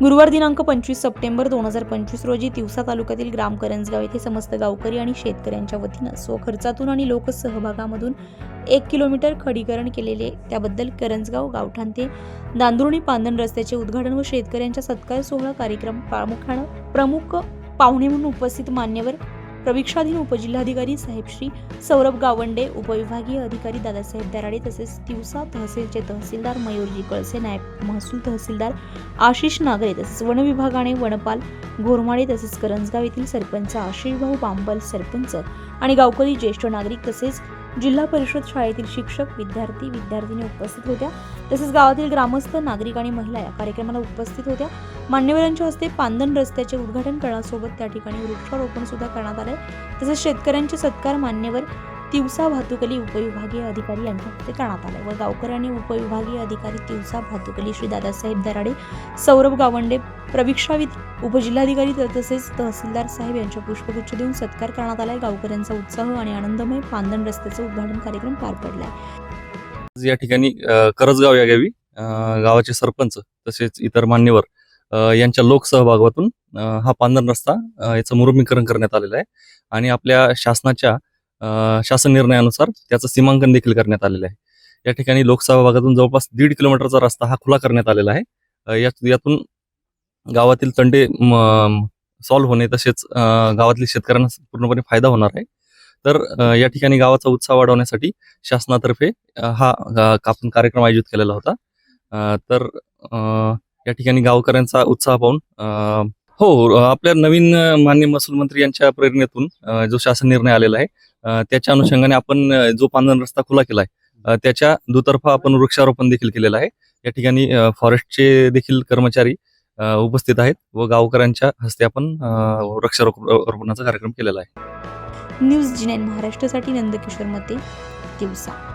गुरुवार दिनांक पंचवीस सप्टेंबर दोन हजार पंचवीस रोजी तिवसा तालुक्यातील ग्राम करंजगाव येथे समस्त गावकरी आणि शेतकऱ्यांच्या वतीनं स्वखर्चातून आणि लोकसहभागामधून एक किलोमीटर खडीकरण केलेले त्याबद्दल करंजगाव गावठाण ते दांदुरणी पांदण रस्त्याचे उद्घाटन व शेतकऱ्यांच्या सत्कार सोहळा कार्यक्रम प्रामुख्यानं प्रमुख पाहुणे म्हणून उपस्थित मान्यवर प्रवीक्षाधीन उपजिल्हाधिकारी साहेब श्री सौरभ गावंडे उपविभागीय अधिकारी दादासाहेब दराडे तसेच तिवसा तहसीलचे तहसीलदार मयूरजी कळसे नायब महसूल तहसीलदार आशिष नागरे तसेच वन विभागाने वनपाल गोरमाडे तसेच करंजगाव येथील सरपंच आशिषभाऊ बांबल सरपंच आणि गावकरी ज्येष्ठ नागरिक तसेच जिल्हा परिषद शाळेतील शिक्षक विद्यार्थी विद्यार्थिनी उपस्थित होत्या. तसेच गावातील ग्रामस्थ नागरिक आणि महिला या कार्यक्रमाला उपस्थित होत्या. मान्यवरांच्या हस्ते पांदन रस्त्याचे उद्घाटन करण्यासोबत त्या ठिकाणी वृक्षारोपण सुद्धा करण्यात आले तसेच शेतकऱ्यांचे सत्कार मान्यवर तिवसा भातुकली उपविभागीय अधिकारी यांच्या हस्ते करण्यात आले. व गावकऱ्यांनी उपविभागीय अधिकारी तिवसा वाहतुकली श्री दादासाहेब दराडे सौरभ गावंडे प्रवीक्षावित उपजिल्हाधिकारी तसेच तहसीलदार साहेब यांच्या पुष्पगुच्छ देऊन सत्कार करण्यात आलाय. गावकऱ्यांचा उत्साह आणि आनंदमय पांदन रस्त्याचं उद्घाटन कार्यक्रम पार पडलाय. या ठिकाणी करजगाव या गावी गावाचे सरपंच तसेच इतर मान्यवर यांच्या लोकसहभागातून हा पांदन रस्ता याचं मुरुमीकरण करण्यात आलेलं आहे. आणि आपल्या शासनाच्या शासन निर्णयानुसार त्याचं सीमांकन देखील करण्यात आलेलं आहे. या ठिकाणी लोकसभा भागातून जवळपास दीड किलोमीटरचा रस्ता हा खुला करण्यात आलेला आहे. यातून गावातील तंडे सॉल्व्ह होणे तसेच गावातील शेतकऱ्यांना पूर्णपणे फायदा होणार आहे. तर या ठिकाणी गावाचा उत्साह वाढवण्यासाठी शासनातर्फे हा अ, आपण कार्यक्रम आयोजित केलेला होता. तर या ठिकाणी गावकऱ्यांचा उत्साह पाहून हो, हो. आपल्या नवीन मान्य महसूल मंत्री यांच्या प्रेरणेतून जो शासन निर्णय आलेला आहे त्याच्या अनुषंगाने आपण जो पांदन रस्ता खुला केला आहे त्याच्या दुतर्फा आपण वृक्षारोपण देखील केलेलं आहे. या ठिकाणी फॉरेस्टचे देखील कर्मचारी उपस्थित आहेत व गावकऱ्यांच्या हस्ते आपण वृक्षारोपणाचा कार्यक्रम केलेला आहे. न्यूज जी महाराष्ट्रासाठी नंदकिशोर मते दिवसा.